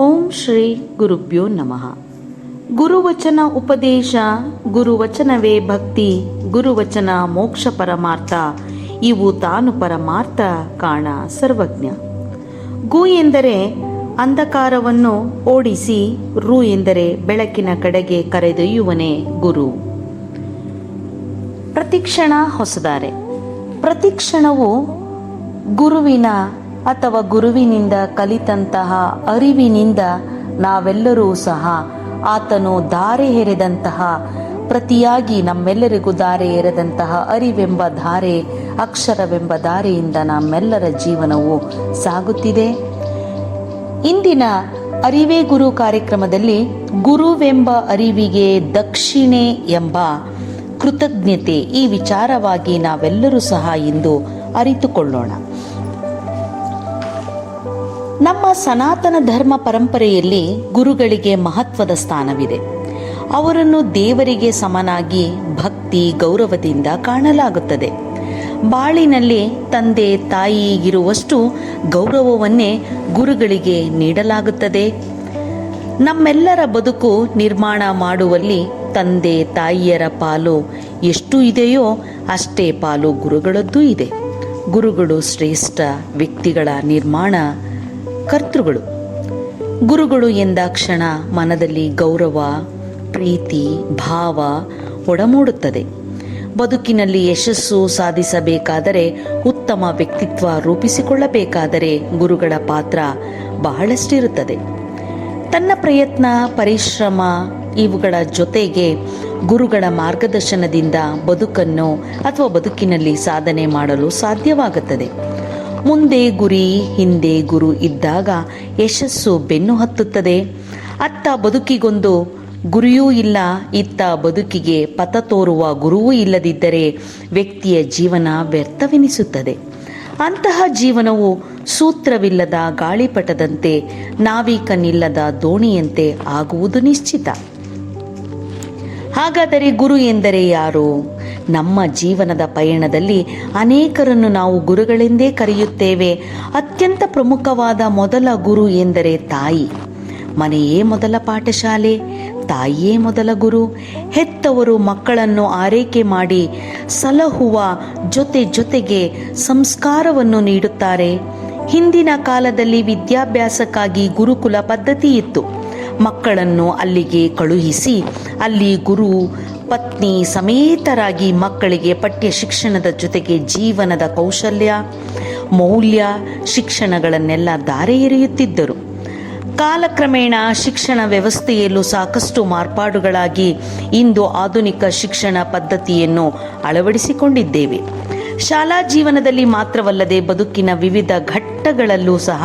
ಓಂ ಶ್ರೀ ಗುರುಭ್ಯೋ ನಮಃ. ಗುರುವಚನ ಉಪದೇಶ, ಗುರುವಚನವೇ ಭಕ್ತಿ, ಗುರುವಚನ ಮೋಕ್ಷ ಪರಮಾರ್ಥ, ಇವು ತಾನು ಪರಮಾರ್ಥ ಕಾಣ ಸರ್ವಜ್ಞ. ಗು ಎಂದರೆ ಅಂಧಕಾರವನ್ನು ಓಡಿಸಿ, ರು ಎಂದರೆ ಬೆಳಕಿನ ಕಡೆಗೆ ಕರೆದೊಯ್ಯುವನೇ ಗುರು. ಪ್ರತಿಕ್ಷಣ ಹೊಸದಾರೆ. ಪ್ರತಿಕ್ಷಣವು ಗುರುವಿನ ಅಥವಾ ಗುರುವಿನಿಂದ ಕಲಿತಂತಹ ಅರಿವಿನಿಂದ ನಾವೆಲ್ಲರೂ ಸಹ ಆತನು ಧಾರೆ ಹೆರೆದಂತಹ ಪ್ರತಿಯಾಗಿ ನಮ್ಮೆಲ್ಲರಿಗೂ ಧಾರೆ ಎರೆದಂತಹ ಅರಿವೆಂಬ ಧಾರೆ, ಅಕ್ಷರವೆಂಬ ಧಾರೆಯಿಂದ ನಮ್ಮೆಲ್ಲರ ಜೀವನವು ಸಾಗುತ್ತಿದೆ. ಇಂದಿನ ಅರಿವೇ ಗುರು ಕಾರ್ಯಕ್ರಮದಲ್ಲಿ ಗುರುವೆಂಬ ಅರಿವಿಗೆ ದಕ್ಷಿಣೆ ಎಂಬ ಕೃತಜ್ಞತೆ ಈ ವಿಚಾರವಾಗಿ ನಾವೆಲ್ಲರೂ ಸಹ ಇಂದು ಅರಿತುಕೊಳ್ಳೋಣ. ನಮ್ಮ ಸನಾತನ ಧರ್ಮ ಪರಂಪರೆಯಲ್ಲಿ ಗುರುಗಳಿಗೆ ಮಹತ್ವದ ಸ್ಥಾನವಿದೆ. ಅವರನ್ನು ದೇವರಿಗೆ ಸಮನಾಗಿ ಭಕ್ತಿ, ಗೌರವದಿಂದ ಕಾಣಲಾಗುತ್ತದೆ. ಬಾಳಿನಲ್ಲಿ ತಂದೆ ತಾಯಿಗಿರುವಷ್ಟು ಗೌರವವನ್ನೇ ಗುರುಗಳಿಗೆ ನೀಡಲಾಗುತ್ತದೆ. ನಮ್ಮೆಲ್ಲರ ಬದುಕು ನಿರ್ಮಾಣ ಮಾಡುವಲ್ಲಿ ತಂದೆ, ತಾಯಿಯರ ಪಾಲು ಎಷ್ಟು ಇದೆಯೋ ಅಷ್ಟೇ ಪಾಲು ಗುರುಗಳದ್ದು ಇದೆ. ಗುರುಗಳು ಶ್ರೇಷ್ಠ ವ್ಯಕ್ತಿಗಳ ನಿರ್ಮಾಣ ಕರ್ತೃಗಳು. ಗುರುಗಳು ಎಂದಾಕ್ಷಣ ಮನದಲ್ಲಿ ಗೌರವ, ಪ್ರೀತಿ, ಭಾವ ಒಡಮೂಡುತ್ತದೆ. ಬದುಕಿನಲ್ಲಿ ಯಶಸ್ಸು ಸಾಧಿಸಬೇಕಾದರೆ ಉತ್ತಮ ವ್ಯಕ್ತಿತ್ವ ರೂಪಿಸಿಕೊಳ್ಳಬೇಕಾದರೆ ಗುರುಗಳ ಪಾತ್ರ ಬಹಳಷ್ಟಿರುತ್ತದೆ. ತನ್ನ ಪ್ರಯತ್ನ, ಪರಿಶ್ರಮ ಇವುಗಳ ಜೊತೆಗೆ ಗುರುಗಳ ಮಾರ್ಗದರ್ಶನದಿಂದ ಬದುಕನ್ನು ಅಥವಾ ಬದುಕಿನಲ್ಲಿ ಸಾಧನೆ ಮಾಡಲು ಸಾಧ್ಯವಾಗುತ್ತದೆ. ಮುಂದೆ ಗುರಿ, ಹಿಂದೆ ಗುರು ಇದ್ದಾಗ ಯಶಸ್ಸು ಬೆನ್ನು ಹತ್ತುತ್ತದೆ. ಅತ್ತ ಬದುಕಿಗೊಂದು ಗುರಿಯೂ ಇಲ್ಲ, ಇತ್ತ ಬದುಕಿಗೆ ಪಥ ತೋರುವ ಗುರುವೂ ಇಲ್ಲದಿದ್ದರೆ ವ್ಯಕ್ತಿಯ ಜೀವನ ವ್ಯರ್ಥವೆನಿಸುತ್ತದೆ. ಅಂತಹ ಜೀವನವು ಸೂತ್ರವಿಲ್ಲದ ಗಾಳಿಪಟದಂತೆ, ನಾವಿಕನಿಲ್ಲದ ದೋಣಿಯಂತೆ ಆಗುವುದು ನಿಶ್ಚಿತ. ಹಾಗಾದರೆ ಗುರು ಎಂದರೆ ಯಾರು? ನಮ್ಮ ಜೀವನದ ಪಯಣದಲ್ಲಿ ಅನೇಕರನ್ನು ನಾವು ಗುರುಗಳೆಂದೇ ಕರೆಯುತ್ತೇವೆ. ಅತ್ಯಂತ ಪ್ರಮುಖವಾದ ಮೊದಲ ಗುರು ಎಂದರೆ ತಾಯಿ. ಮನೆಯೇ ಮೊದಲ ಪಾಠಶಾಲೆ, ತಾಯಿಯೇ ಮೊದಲ ಗುರು. ಹೆತ್ತವರು ಮಕ್ಕಳನ್ನು ಆರೈಕೆ ಮಾಡಿ ಸಲಹುವ ಜೊತೆ ಜೊತೆಗೆ ಸಂಸ್ಕಾರವನ್ನು ನೀಡುತ್ತಾರೆ. ಹಿಂದಿನ ಕಾಲದಲ್ಲಿ ವಿದ್ಯಾಭ್ಯಾಸಕ್ಕಾಗಿ ಗುರುಕುಲ ಪದ್ಧತಿ ಇತ್ತು ಮಕ್ಕಳನ್ನು ಅಲ್ಲಿಗೆ ಕಳುಹಿಸಿ, ಅಲ್ಲಿ ಗುರು, ಪತ್ನಿ ಸಮೇತರಾಗಿ ಮಕ್ಕಳಿಗೆ ಪಠ್ಯ ಶಿಕ್ಷಣದ ಜೊತೆಗೆ ಜೀವನದ ಕೌಶಲ್ಯ, ಮೌಲ್ಯ, ಶಿಕ್ಷಣಗಳನ್ನೆಲ್ಲ ದಾರೆ ಎರೆಯುತ್ತಿದ್ದರು. ಕಾಲಕ್ರಮೇಣ ಶಿಕ್ಷಣ ವ್ಯವಸ್ಥೆಯಲ್ಲೂ ಸಾಕಷ್ಟು ಮಾರ್ಪಾಡುಗಳಾಗಿ ಇಂದು ಆಧುನಿಕ ಶಿಕ್ಷಣ ಪದ್ಧತಿಯನ್ನು ಅಳವಡಿಸಿಕೊಂಡಿದ್ದೇವೆ. ಶಾಲಾ ಜೀವನದಲ್ಲಿ ಮಾತ್ರವಲ್ಲದೆ ಬದುಕಿನ ವಿವಿಧ ಘಟ್ಟಗಳಲ್ಲೂ ಸಹ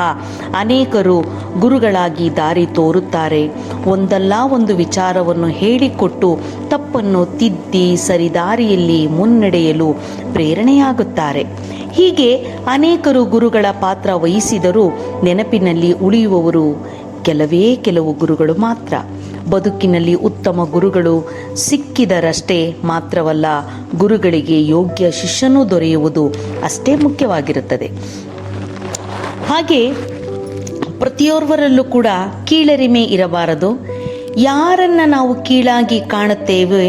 ಅನೇಕರು ಗುರುಗಳಾಗಿ ದಾರಿ ತೋರುತ್ತಾರೆ. ಒಂದಲ್ಲ ಒಂದು ವಿಚಾರವನ್ನು ಹೇಳಿಕೊಟ್ಟು ತಪ್ಪನ್ನು ತಿದ್ದಿ ಸರಿದಾರಿಯಲ್ಲಿ ಮುನ್ನಡೆಯಲು ಪ್ರೇರಣೆಯಾಗುತ್ತಾರೆ. ಹೀಗೆ ಅನೇಕರು ಗುರುಗಳ ಪಾತ್ರ ವಹಿಸಿದರೂ ನೆನಪಿನಲ್ಲಿ ಉಳಿಯುವವರು ಕೆಲವೇ ಕೆಲವು ಗುರುಗಳು ಮಾತ್ರ. ಬದುಕಿನಲ್ಲಿ ಉತ್ತಮ ಗುರುಗಳು ಸಿಕ್ಕಿದರಷ್ಟೇ ಮಾತ್ರವಲ್ಲ, ಗುರುಗಳಿಗೆ ಯೋಗ್ಯ ಶಿಷ್ಯನೂ ದೊರೆಯುವುದು ಅಷ್ಟೇ ಮುಖ್ಯವಾಗಿರುತ್ತದೆ. ಹಾಗೆ ಪ್ರತಿಯೋರ್ವರಲ್ಲೂ ಕೂಡ ಕೀಳರಿಮೆ ಇರಬಾರದು. ಯಾರನ್ನ ನಾವು ಕೀಳಾಗಿ ಕಾಣುತ್ತೇವೆ,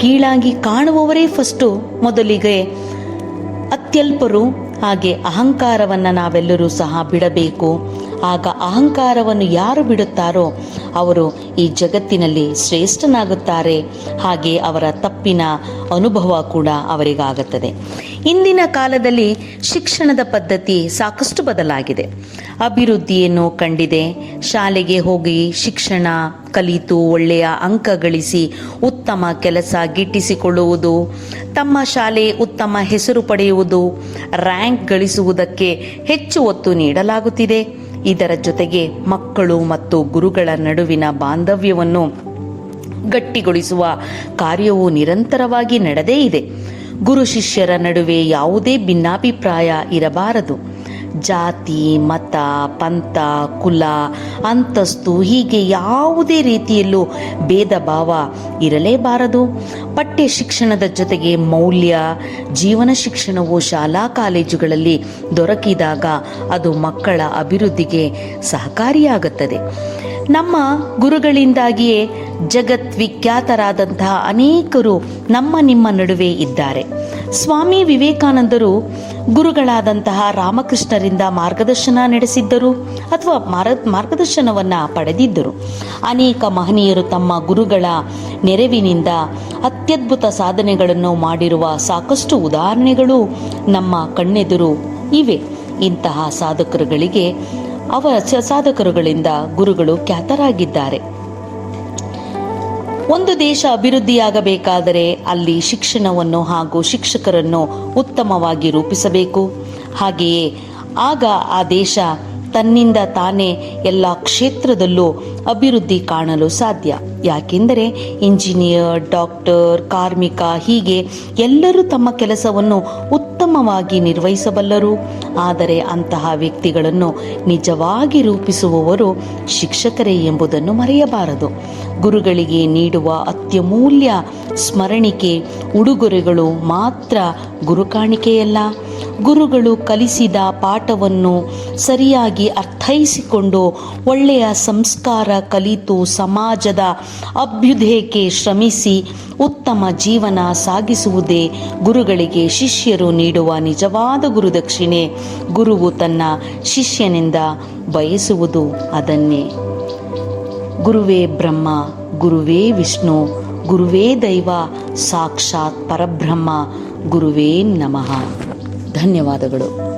ಕೀಳಾಗಿ ಕಾಣುವವರೇ ಫಸ್ಟು ಮೊದಲಿಗೆ ಅತ್ಯಲ್ಪರು, ಹಾಗೆ ಅಹಂಕಾರವನ್ನು ನಾವೆಲ್ಲರೂ ಸಹ ಬಿಡಬೇಕು. ಆಗ ಅಹಂಕಾರವನ್ನು ಯಾರು ಬಿಡುತ್ತಾರೋ ಅವರು ಈ ಜಗತ್ತಿನಲ್ಲಿ ಶ್ರೇಷ್ಠನಾಗುತ್ತಾರೆ. ಹಾಗೆ ಅವರ ತಪ್ಪಿನ ಅನುಭವ ಕೂಡ ಅವರಿಗಾಗುತ್ತದೆ. ಇಂದಿನ ಕಾಲದಲ್ಲಿ ಶಿಕ್ಷಣದ ಪದ್ಧತಿ ಸಾಕಷ್ಟು ಬದಲಾಗಿದೆ. ಅಭಿವೃದ್ಧಿಯನ್ನು ಕಂಡಿದೆ. ಶಾಲೆಗೆ ಹೋಗಿ ಶಿಕ್ಷಣ ಕಲಿತು ಒಳ್ಳೆಯ ಅಂಕ ಗಳಿಸಿ ಉತ್ತಮ ಕೆಲಸ ಗಿಟ್ಟಿಸಿಕೊಳ್ಳುವುದು, ತಮ್ಮ ಶಾಲೆ ಉತ್ತಮ ಹೆಸರು ಪಡೆಯುವುದು, ರ್ಯಾಂಕ್ ಗಳಿಸುವುದಕ್ಕೆ ಹೆಚ್ಚು ಒತ್ತು ನೀಡಲಾಗುತ್ತಿದೆ. ಇದರ ಜೊತೆಗೆ ಮಕ್ಕಳು ಮತ್ತು ಗುರುಗಳ ನಡುವಿನ ಬಾಂಧವ್ಯವನ್ನು ಗಟ್ಟಿಗೊಳಿಸುವ ಕಾರ್ಯವು ನಿರಂತರವಾಗಿ ನಡೆದೇ ಇದೆ. ಗುರು ಶಿಷ್ಯರ ನಡುವೆ ಯಾವುದೇ ಭಿನ್ನಾಭಿಪ್ರಾಯ ಇರಬಾರದು. ಜಾತಿ, ಮತ, ಪಂಥ, ಕುಲ, ಅಂತಸ್ತು ಹೀಗೆ ಯಾವುದೇ ರೀತಿಯಲ್ಲೂ ಭೇದ ಭಾವ ಇರಲೇಬಾರದು. ಪಠ್ಯ ಶಿಕ್ಷಣದ ಜೊತೆಗೆ ಮೌಲ್ಯ, ಜೀವನ ಶಿಕ್ಷಣವು ಶಾಲಾ ಕಾಲೇಜುಗಳಲ್ಲಿ ದೊರಕಿದಾಗ ಅದು ಮಕ್ಕಳ ಅಭಿವೃದ್ಧಿಗೆ ಸಹಕಾರಿಯಾಗುತ್ತದೆ. ನಮ್ಮ ಗುರುಗಳಿಂದಾಗಿಯೇ ಜಗದ್ವಿಖ್ಯಾತರಾದಂತಹ ಅನೇಕರು ನಮ್ಮ ನಿಮ್ಮ ನಡುವೆ ಇದ್ದಾರೆ. ಸ್ವಾಮಿ ವಿವೇಕಾನಂದರು ಗುರುಗಳಾದಂತಹ ರಾಮಕೃಷ್ಣರಿಂದ ಮಾರ್ಗದರ್ಶನ ನಡೆಸಿದ್ದರು ಅಥವಾ ಮಾರ ಮಾರ್ಗದರ್ಶನವನ್ನು ಪಡೆದಿದ್ದರು. ಅನೇಕ ಮಹನೀಯರು ತಮ್ಮ ಗುರುಗಳ ನೆರವಿನಿಂದ ಅತ್ಯದ್ಭುತ ಸಾಧನೆಗಳನ್ನು ಮಾಡಿರುವ ಸಾಕಷ್ಟು ಉದಾಹರಣೆಗಳು ನಮ್ಮ ಕಣ್ಣೆದುರು ಇವೆ. ಇಂತಹ ಸಾಧಕರುಗಳಿಗೆ ಅವರ ಸಾಧಕರುಗಳಿಂದ ಗುರುಗಳು ಖ್ಯಾತರಾಗಿದ್ದಾರೆ. ಒಂದು ದೇಶ ಅಭಿವೃದ್ಧಿಯಾಗಬೇಕಾದರೆ ಅಲ್ಲಿ ಶಿಕ್ಷಣವನ್ನು ಹಾಗೂ ಶಿಕ್ಷಕರನ್ನು ಉತ್ತಮವಾಗಿ ರೂಪಿಸಬೇಕು. ಹಾಗೆಯೇ ಆಗ ಆ ದೇಶ ತನ್ನಿಂದ ತಾನೇ ಎಲ್ಲ ಕ್ಷೇತ್ರದಲ್ಲೂ ಅಭಿವೃದ್ಧಿ ಕಾಣಲು ಸಾಧ್ಯ. ಯಾಕೆಂದರೆ ಇಂಜಿನಿಯರ್, ಡಾಕ್ಟರ್, ಕಾರ್ಮಿಕ ಹೀಗೆ ಎಲ್ಲರೂ ತಮ್ಮ ಕೆಲಸವನ್ನು ಉತ್ತಮವಾಗಿ ನಿರ್ವಹಿಸಬಲ್ಲರು. ಆದರೆ ಅಂತಹ ವ್ಯಕ್ತಿಗಳನ್ನು ನಿಜವಾಗಿ ರೂಪಿಸುವವರು ಶಿಕ್ಷಕರೇ ಎಂಬುದನ್ನು ಮರೆಯಬಾರದು. ಗುರುಗಳಿಗೆ ನೀಡುವ ಅತ್ಯಮೂಲ್ಯ ಸ್ಮರಣಿಕೆ ಉಡುಗೊರೆಗಳು ಮಾತ್ರ ಗುರುಕಾಣಿಕೆಯಲ್ಲ. ಗುರುಗಳು ಕಲಿಸಿದ ಪಾಠವನ್ನು ಸರಿಯಾಗಿ ಅರ್ಥೈಸಿಕೊಂಡು ಒಳ್ಳೆಯ ಸಂಸ್ಕಾರ ಕಲಿತು ಸಮಾಜದ ಅಭ್ಯುದಯಕ್ಕೆ ಶ್ರಮಿಸಿ ಉತ್ತಮ ಜೀವನ ಸಾಗಿಸುವುದೇ ಗುರುಗಳಿಗೆ ಶಿಷ್ಯರು ನೀಡುವ ನಿಜವಾದ ಗುರುದಕ್ಷಿಣೆ. ಗುರುವು ತನ್ನ ಶಿಷ್ಯನಿಂದ ಬಯಸುವುದು ಅದನ್ನೇ. ಗುರುವೇ ಬ್ರಹ್ಮ ಗುರುವೇ ವಿಷ್ಣು ಗುರುವೇ ದೈವ ಸಾಕ್ಷಾತ್ ಪರಬ್ರಹ್ಮ ಗುರುವೇ ನಮಃ. ಧನ್ಯವಾದಗಳು.